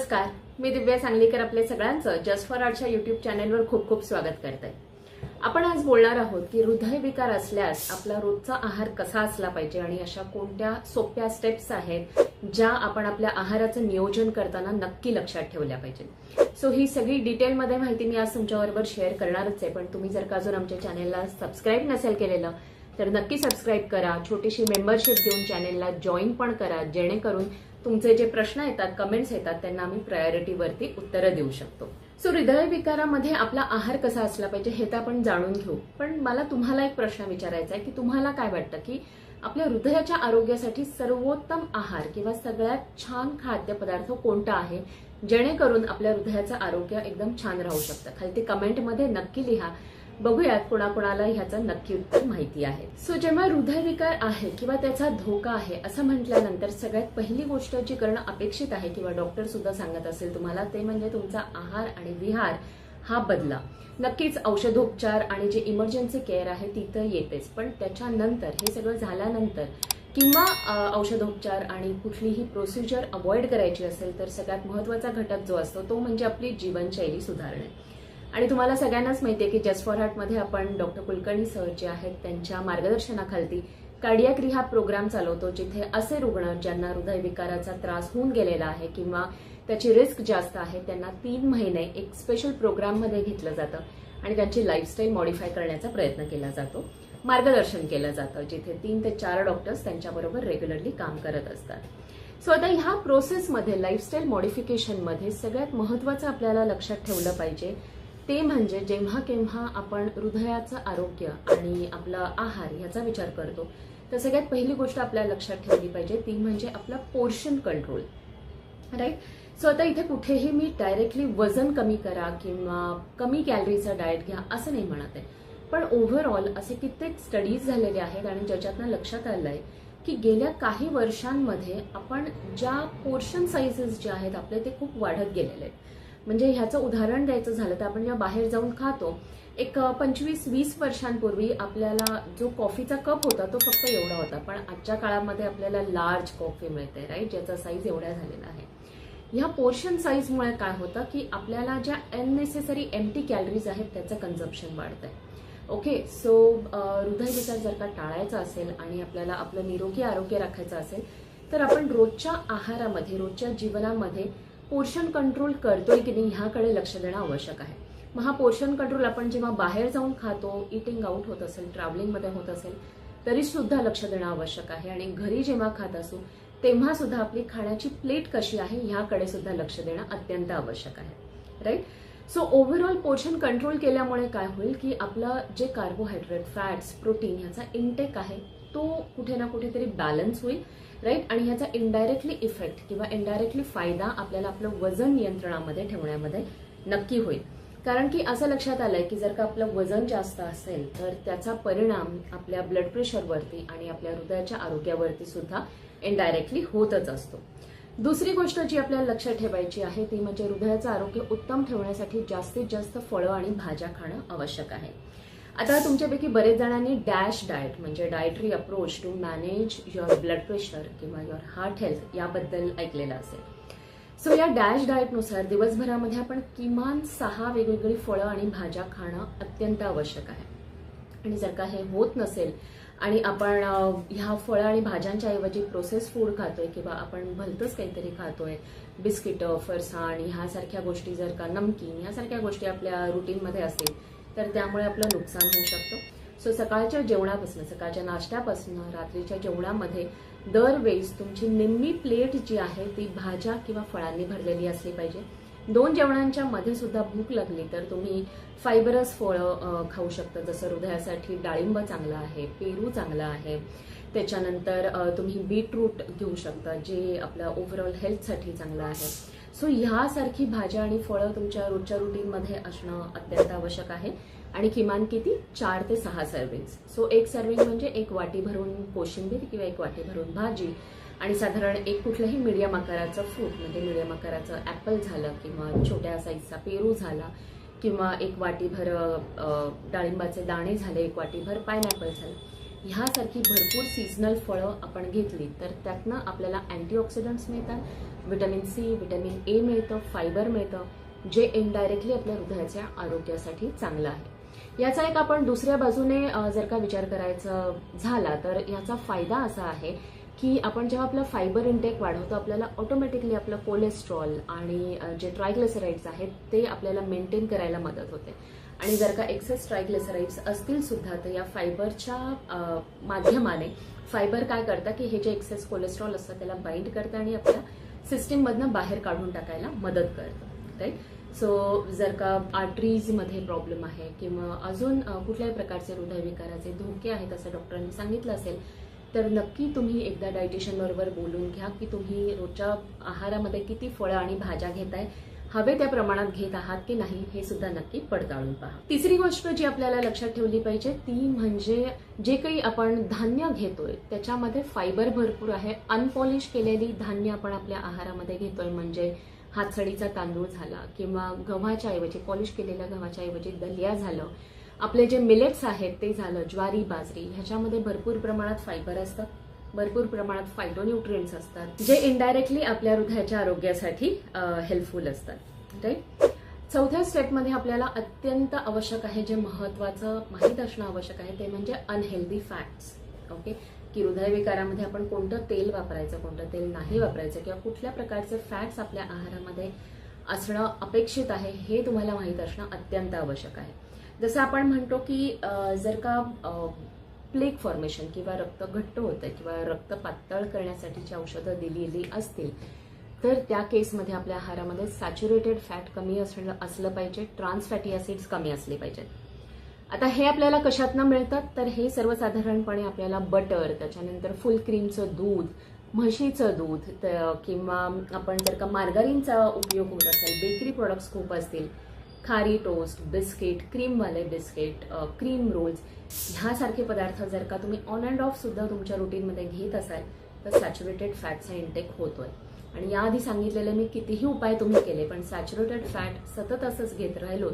नमस्कार. मी दिव्या सांगलीकर आपल्या सगळ्यांचं जस्ट फॉर आर्टच्या युट्यूब चॅनेलवर खूप खूप स्वागत करते. आपण आज बोलणार आहोत की हृदयविकार असल्यास आपला रोजचा आहार कसा असला पाहिजे आणि अशा कोणत्या सोप्या स्टेप्स आहेत ज्या आपण आपल्या आहाराचं नियोजन करताना नक्की लक्षात ठेवल्या पाहिजेत सो ही सगळी डिटेलमध्ये माहिती मी आज तुमच्याबरोबर शेअर करणारच आहे. पण तुम्ही जर का अजून आमच्या चॅनेलला सबस्क्राईब नसेल केलेलं तर नक्की सबस्क्राईब करा. छोटीशी मेंबरशिप देऊन चॅनेलला जॉईन पण करा. जेणेकरून तुमचे जे प्रश्न येतात कमेंट्स येतात त्यांना आम्ही प्रायोरिटीवरती उत्तरं देऊ शकतो. सो हृदयविकारामध्ये आपला आहार कसा असला पाहिजे हे तर आपण जाणून घेऊ. पण मला तुम्हाला एक प्रश्न विचारायचा आहे की तुम्हाला काय वाटतं की आपल्या हृदयाच्या आरोग्यासाठी सर्वोत्तम आहार किंवा सगळ्यात छान खाद्यपदार्थ कोणता आहे जेणेकरून आपल्या हृदयाचं आरोग्य एकदम छान राहू शकतं? खाली ते कमेंटमध्ये नक्की लिहा. बघूयात कोणाकोणाला ह्याचं नक्की उत्तर माहिती आहे. सो जेव्हा हृदयविकार आहे किंवा त्याचा धोका आहे असं म्हटल्यानंतर सगळ्यात पहिली गोष्ट जी करणं अपेक्षित आहे किंवा डॉक्टर सुद्धा सांगत असेल तुम्हाला ते म्हणजे तुमचा आहार आणि विहार हा बदला. नक्कीच औषधोपचार आणि जे इमर्जन्सी केअर आहे ती तर येतेच. पण त्याच्यानंतर हे सगळं झाल्यानंतर किंवा औषधोपचार आणि कुठलीही प्रोसिजर अवॉइड करायची असेल तर सगळ्यात महत्त्वाचा घटक जो असतो तो म्हणजे आपली जीवनशैली सुधारणे. आणि तुम्हाला सगळ्यांनाच माहिती आहे की जस्ट फॉर हार्टमध्ये आपण डॉक्टर कुलकर्णी सर जे आहेत त्यांच्या मार्गदर्शनाखालती कार्डियाक रिहा प्रोग्राम चालवतो जिथे असे रुग्ण ज्यांना हृदयविकाराचा त्रास होऊन गेलेला आहे किंवा त्याची रिस्क जास्त आहे त्यांना तीन महिने एक स्पेशल प्रोग्राममध्ये घेतलं जातं आणि त्यांची लाईफस्टाईल मॉडिफाय करण्याचा प्रयत्न केला जातो मार्गदर्शन केलं जातं जिथे तीन ते चार डॉक्टर्स त्यांच्याबरोबर रेग्युलरली काम करत असतात. सो आता ह्या प्रोसेसमध्ये लाईफस्टाईल मॉडिफिकेशनमध्ये सगळ्यात महत्वाचं आपल्याला लक्षात ठेवलं पाहिजे ते म्हणजे जेव्हा केव्हा आपण हृदयाचं आरोग्य आणि आपला आहार याचा विचार करतो तर सगळ्यात पहिली गोष्ट आपल्याला लक्षात ठेवली पाहिजे ती म्हणजे आपला पोर्शन कंट्रोल राईट सो आता इथे कुठेही मी डायरेक्टली वजन कमी करा किंवा कमी कॅलरीचा डाएट घ्या असं नाही म्हणत आहे. पण ओव्हरऑल असे कित्येक स्टडीज झालेले आहेत आणि ज्याच्यातनं लक्षात आलं आहे की गेल्या काही वर्षांमध्ये आपण ज्या पोर्शन साईजेस जे आहेत आपले ते खूप वाढत गेलेले आहेत. म्हणजे ह्याचं उदाहरण द्यायचं झालं तर आपण जेव्हा बाहेर जाऊन खातो. एक पंचवीस वीस वर्षांपूर्वी आपल्याला जो कॉफीचा कप होता तो फक्त एवढा होता. पण आजच्या काळामध्ये आपल्याला लार्ज कॉफी मिळते राईट ज्याचा साईज एवढा झालेला आहे. ह्या पोर्शन साईजमुळे काय होतं की आपल्याला ज्या अननेसेसरी एम्प्टी कॅलरीज आहेत त्याचं कन्झम्पशन वाढतंय. ओके सो हृदयविकार जर का टाळायचा असेल आणि आपल्याला आपलं निरोगी आरोग्य राखायचं असेल तर आपण रोजच्या आहारामध्ये रोजच्या जीवनामध्ये पोर्शन कंट्रोल करतोय की नाही ह्याकडे लक्ष देणं आवश्यक आहे. मग हा पोर्शन कंट्रोल आपण जेव्हा बाहेर जाऊन खातो इटिंग आउट होत असेल ट्रॅव्हलिंगमध्ये होत असेल तरी सुद्धा लक्ष देणं आवश्यक आहे. आणि घरी जेव्हा खात असू तेव्हा सुद्धा आपली खाण्याची प्लेट कशी आहे ह्याकडे सुद्धा लक्ष देणं अत्यंत आवश्यक आहे. Right so overall portion control केल्यामुळे काय होईल की आपलं जे कार्बोहायड्रेट फॅट्स प्रोटीन ह्याचा इनटेक आहे तो कुठे ना कुठेतरी बॅलन्स होईल. राईट आणि ह्याचा इनडायरेक्टली इफेक्ट किंवा इनडायरेक्टली फायदा आपल्याला आपलं वजन नियंत्रणामध्ये ठेवण्यामध्ये नक्की होईल. कारण की असं लक्षात आलंय की जर का आपलं वजन जास्त असेल तर त्याचा परिणाम आपल्या ब्लड प्रेशरवरती आणि आपल्या हृदयाच्या आरोग्यावरती सुद्धा इनडायरेक्टली होतच असतो. दुसरी गोष्ट जी आपल्याला लक्षात ठेवायची आहे ती म्हणजे हृदयाचं आरोग्य उत्तम ठेवण्यासाठी जास्तीत जास्त फळं आणि भाज्या खाणं आवश्यक आहे. आता तुमच्यापैकी बरेच जणांनी डॅश डाएट म्हणजे dietary approach to manage your blood pressure किंवा युअर हार्ट हेल्थ याबद्दल ऐकलेलं असेल. सो या डॅश डाएटनुसार दिवसभरामध्ये आपण किमान सहा वेगवेगळी फळं आणि भाज्या खाणं अत्यंत आवश्यक आहे. आणि जर का हे होत नसेल आणि आपण ह्या फळं आणि भाज्यांच्या ऐवजी प्रोसेस फूड खातोय किंवा आपण भलतंच काहीतरी खातोय बिस्किटं फरसाण ह्यासारख्या गोष्टी जर का नमकीन ह्यासारख्या गोष्टी आपल्या रुटीनमध्ये असतील तर त्यामुळे आपलं नुकसान होऊ शकतं. सो सकाळच्या जेवणापासून सकाळच्या नाश्त्यापासून रात्रीच्या जेवणामध्ये दरवेळेस तुमची निम्मी प्लेट जी आहे ती भाज्या किंवा फळांनी भरलेली असली पाहिजे. दोन जेवणांच्या मध्ये सुद्धा भूक लागली तर तुम्ही फायबरस फळं खाऊ शकता. जसं हृदयासाठी डाळिंब चांगलं आहे पेरू चांगलं आहे. त्याच्यानंतर तुम्ही बीटरूट घेऊ शकता जे आपल्या ओव्हरऑल हेल्थसाठी चांगलं आहे. सो ह्यासारखी भाज्या आणि फळं तुमच्या रोजच्या रुटीनमध्ये असणं अत्यंत आवश्यक आहे. आणि किमान किती? चार ते सहा सर्विंग्स सो एक सर्विंग म्हणजे एक वाटी भरून कोशिंबीर किंवा एक वाटी भरून भाजी. आणि साधारण एक कुठलंही मिडियम आकाराचं फ्रूट म्हणजे मिडियम आकाराचं ॲपल झालं किंवा छोट्या साईजचा पेरू झाला किंवा एक वाटीभर डाळिंबाचे दाणे झाले एक वाटीभर पायनॅपल झालं. ह्यासारखी भरपूर सीझनल फळं आपण घेतली तर त्यातनं आपल्याला अँटीऑक्सिडंट्स मिळतात व्हिटॅमिन सी व्हिटॅमिन ए मिळतं फायबर मिळतं जे इनडायरेक्टली आपल्या हृदयाच्या आरोग्यासाठी चांगलं आहे. याचा एक आपण दुसऱ्या बाजूने जर का विचार करायचा झाला तर याचा फायदा असा आहे की आपण जेव्हा आपलं फायबर इंटेक वाढवतो आपल्याला ऑटोमॅटिकली आपलं कोलेस्ट्रॉल आणि जे ट्रायग्लिसराईड्स आहेत ते आपल्याला मेंटेन करायला मदत होते. आणि जर का एक्सेस ट्रायग्लिसराईड्स असतील सुद्धा तर या फायबरच्या माध्यमाने फायबर काय करतं की हे जे एक्सेस कोलेस्ट्रॉल असतं त्याला बाइंड करतं आणि आपल्या सिस्टीममधनं बाहेर काढून टाकायला मदत करतं. राईट सो जर का आर्टरीजमध्ये प्रॉब्लेम आहे किंवा अजून कुठल्याही प्रकारचे हृदयविकाराचे धोके आहेत असं डॉक्टरांनी सांगितलं असेल तर नक्की तुम्ही एकदा डायटिशियन बरोबर बोलून घ्या की तुम्ही रोजच्या आहारामध्ये किती फळं आणि भाज्या घेताय हवे त्या प्रमाणात घेत आहात की नाही हे सुद्धा नक्की पडताळून पहा. तिसरी गोष्ट जी आपल्याला लक्षात ठेवली पाहिजे ती म्हणजे जे काही आपण धान्य घेतोय त्याच्यामध्ये फायबर भरपूर आहे. अनपॉलिश केलेली धान्य आपण आपल्या आहारामध्ये घेतोय म्हणजे हातसडीचा तांदूळ झाला किंवा गव्हाच्या ऐवजी पॉलिश केलेल्या गव्हाच्या ऐवजी दलिया झालं आपले जे मिलेट्स आहेत ते झालं ज्वारी बाजरी. ह्याच्यामध्ये भरपूर प्रमाणात फायबर असतं. भरपूर प्रमाणात फायटोन्यूट्रिएंट्स असतात जे इनडायरेक्टली आपल्या हृदयाच्या आरोग्यासाठी हेल्पफुल असतात. राईट चौथ्या स्टेपमध्ये आपल्याला अत्यंत आवश्यक आहे जे महत्वाचं माहीत असणं आवश्यक आहे ते म्हणजे अनहेल्दी फॅट्स ओके की हृदयविकारामध्ये आपण कोणतं तेल वापरायचं कोणतं तेल नाही वापरायचं किंवा कुठल्या प्रकारचे फॅट्स आपल्या आहारामध्ये असणं अपेक्षित आहे हे तुम्हाला माहीत असणं अत्यंत आवश्यक आहे. जसं आपण म्हणतो की जर का प्लेक फॉर्मेशन किंवा रक्त घट्ट होतं किंवा रक्त पातळ करण्यासाठीची औषधं दिलेली असतील तर त्या केसमध्ये आपल्या आहारामध्ये सॅच्युरेटेड फॅट कमी असणं असलं पाहिजे ट्रान्स फॅटी ऍसिड्स कमी असले पाहिजेत. आता हे आपल्याला कशातनं मिळतात? तर हे सर्वसाधारणपणे आपल्याला बटर त्याच्यानंतर फुल क्रीमचं दूध म्हशीचं दूध किंवा आपण जर का मार्गारीनचा उपयोग होत असेल बेकरी प्रोडक्ट्स खूप असतील खारी टोस्ट बिस्किट क्रीमवाले बिस्किट क्रीम रोल्स ह्यासारखे पदार्थ जर का तुम्ही ऑन अँड ऑफ सुद्धा तुमच्या रुटीनमध्ये घेत असाल तर सॅच्युरेटेड फॅटचा इंटेक होतोय. आणि याआधी सांगितलेले मी कितीही उपाय तुम्ही केले पण सॅच्युरेटेड फॅट सतत असंच घेत राहिलो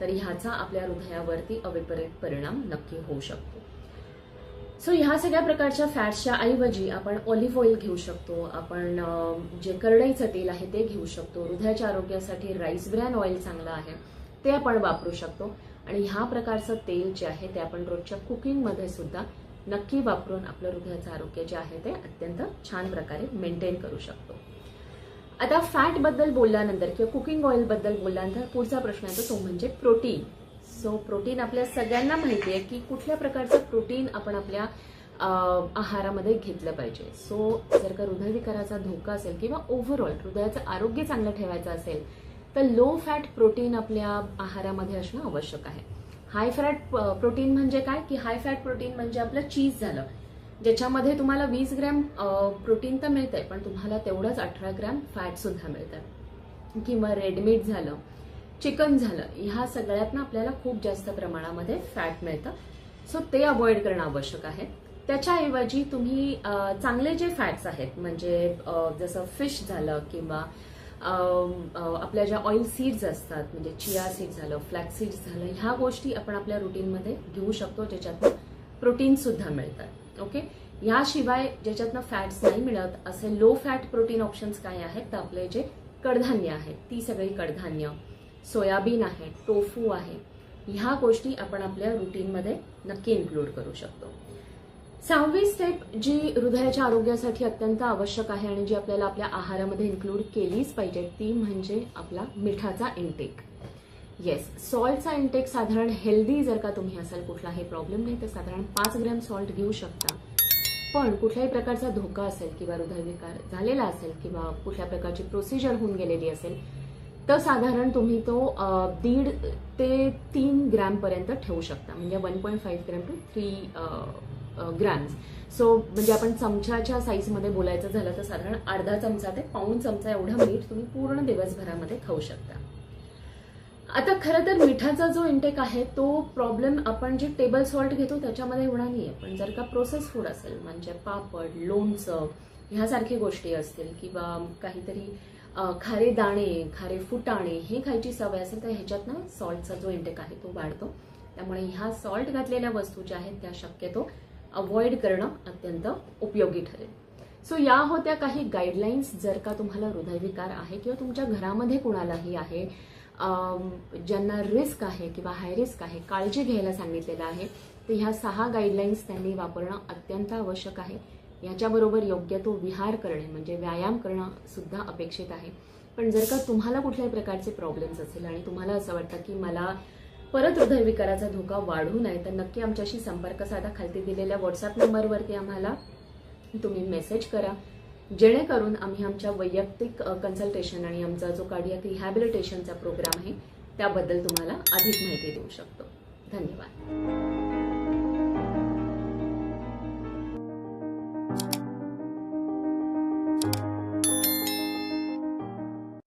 तर ह्याचा आपल्या हृदयावरती अविपरीत परिणाम नक्की होऊ शकतो. सो ह्या सगळ्या प्रकारच्या फॅट्सच्या ऐवजी आपण ऑलिव्ह ऑइल घेऊ शकतो. आपण जे करडईचं तेल आहे ते घेऊ शकतो. हृदयाच्या आरोग्यासाठी राईस ब्रॅन ऑइल चांगलं आहे. ते आपण वापरू शकतो. आणि ह्या प्रकारचं तेल जे आहे ते आपण रोजच्या कुकिंगमध्ये सुद्धा नक्की वापरून आपलं हृदयाचं आरोग्य जे आहे ते अत्यंत छान प्रकारे मेंटेन करू शकतो. आता फॅटबद्दल बोलल्यानंतर किंवा कुकिंग ऑइलबद्दल बोलल्यानंतर पुढचा प्रश्न येतो तो म्हणजे प्रोटीन सो प्रोटीन आपल्या सगळ्यांना माहिती आहे की कुठल्या प्रकारचं प्रोटीन आपण आपल्या आहारामध्ये घेतलं पाहिजे. सो जर का हृदयविकाराचा धोका असेल किंवा ओव्हरऑल हृदयाचं आरोग्य चांगलं ठेवायचं असेल तर लो फॅट प्रोटीन आपल्या आहारामध्ये असणं आवश्यक आहे. हाय फॅट प्रोटीन म्हणजे काय? की हाय फॅट प्रोटीन म्हणजे आपलं चीज झालं. ज्याच्यामध्ये तुम्हाला वीस ग्रॅम प्रोटीन तर मिळतंय पण तुम्हाला तेवढंच अठरा ग्रॅम फॅट सुद्धा मिळतं किंवा रेडमीट झालं. चिकन झालं. ह्या सगळ्यातनं आपल्याला खूप जास्त प्रमाणामध्ये फॅट मिळतं. सो ते अवॉइड करणं आवश्यक आहे. त्याच्याऐवजी तुम्ही चांगले जे फॅट्स आहेत म्हणजे जसं फिश झालं किंवा आपल्या ज्या ऑइल सीड्स असतात म्हणजे चिया सीड्स झालं फ्लॅक्स सीड्स झालं ह्या गोष्टी आपण आपल्या रुटीनमध्ये घेऊ शकतो ज्याच्यातनं प्रोटीन सुद्धा मिळतात. ओके याशिवाय ज्याच्यातनं फॅट्स नाही मिळत असे लो फॅट प्रोटीन ऑप्शन्स काय आहेत? तर आपले जे कडधान्य आहेत ती सगळी कडधान्य सोयाबीन आहे टोफू आहे ह्या गोष्टी आपण आपल्या रुटीनमध्ये नक्की इन्क्लूड करू शकतो. सहावी स्टेप जी हृदयाच्या आरोग्यासाठी अत्यंत आवश्यक आहे आणि जी आपल्याला आपल्या आहारामध्ये इन्क्लूड केलीच पाहिजे ती म्हणजे आपला मिठाचा इंटेक येस सॉल्टचा इंटेक साधारण हेल्दी जर का तुम्ही असाल कुठलाही प्रॉब्लेम नाही तर साधारण पाच ग्रॅम सॉल्ट घेऊ शकता. पण कुठल्याही प्रकारचा धोका असेल किंवा हृदयविकार झालेला असेल किंवा कुठल्या प्रकारची प्रोसिजर होऊन गेलेली असेल तर साधारण तुम्ही तो दीड ते तीन ग्रॅम पर्यंत ठेवू शकता. म्हणजे one point five gram two three grams. So म्हणजे आपण चमच्याच्या साईजमध्ये बोलायचं झालं तर साधारण अर्धा चमचा ते पाऊण चमचा एवढं मीठ तुम्ही पूर्ण दिवसभरामध्ये खाऊ शकता. आता खरं तर मिठाचा जो इंटेक आहे तो प्रॉब्लेम आपण जे टेबल सॉल्ट घेतो त्याच्यामध्ये होणार नाहीये. पण जर का प्रोसेस फूड असेल म्हणजे पापड लोणचं ह्यासारखी गोष्टी असतील किंवा काहीतरी खारे दाणे खारे फुटाणे हे खायची सवय असेल तर ह्याच्यातनं सॉल्टचा जो इंटेक आहे तो वाढतो. त्यामुळे ह्या सॉल्ट घातलेल्या वस्तू ज्या आहेत त्या शक्यतो अवॉइड करणं अत्यंत उपयोगी ठरेल. सो या होत्या काही गाईडलाईन्स जर का तुम्हाला हृदयविकार आहे किंवा तुमच्या घरामध्ये कुणालाही आहे ज्यांना रिस्क आहे किंवा हाय रिस्क आहे काळजी घ्यायला सांगितलेलं आहे तर ह्या सहा गाईडलाईन्स त्यांनी वापरणं अत्यंत आवश्यक आहे. याच्याबरोबर योग्य तो विहार करणे म्हणजे व्यायाम करणं सुद्धा अपेक्षित आहे. पण जर का तुम्हाला कुठल्याही प्रकारचे प्रॉब्लेम्स असेल आणि तुम्हाला असं वाटतं की मला परत हृदयविकाराचा धोका वाढू नये तर नक्की आमच्याशी संपर्क साधा. खालती दिलेल्या व्हॉट्सअप नंबरवरती आम्हाला तुम्ही मेसेज करा. जेणेकरून आम्ही आमच्या वैयक्तिक कन्सल्टेशन आणि आमचा जो कार्डियक रिहॅबिलिटेशनचा प्रोग्राम आहे त्याबद्दल तुम्हाला अधिक माहिती देऊ शकतो. धन्यवाद.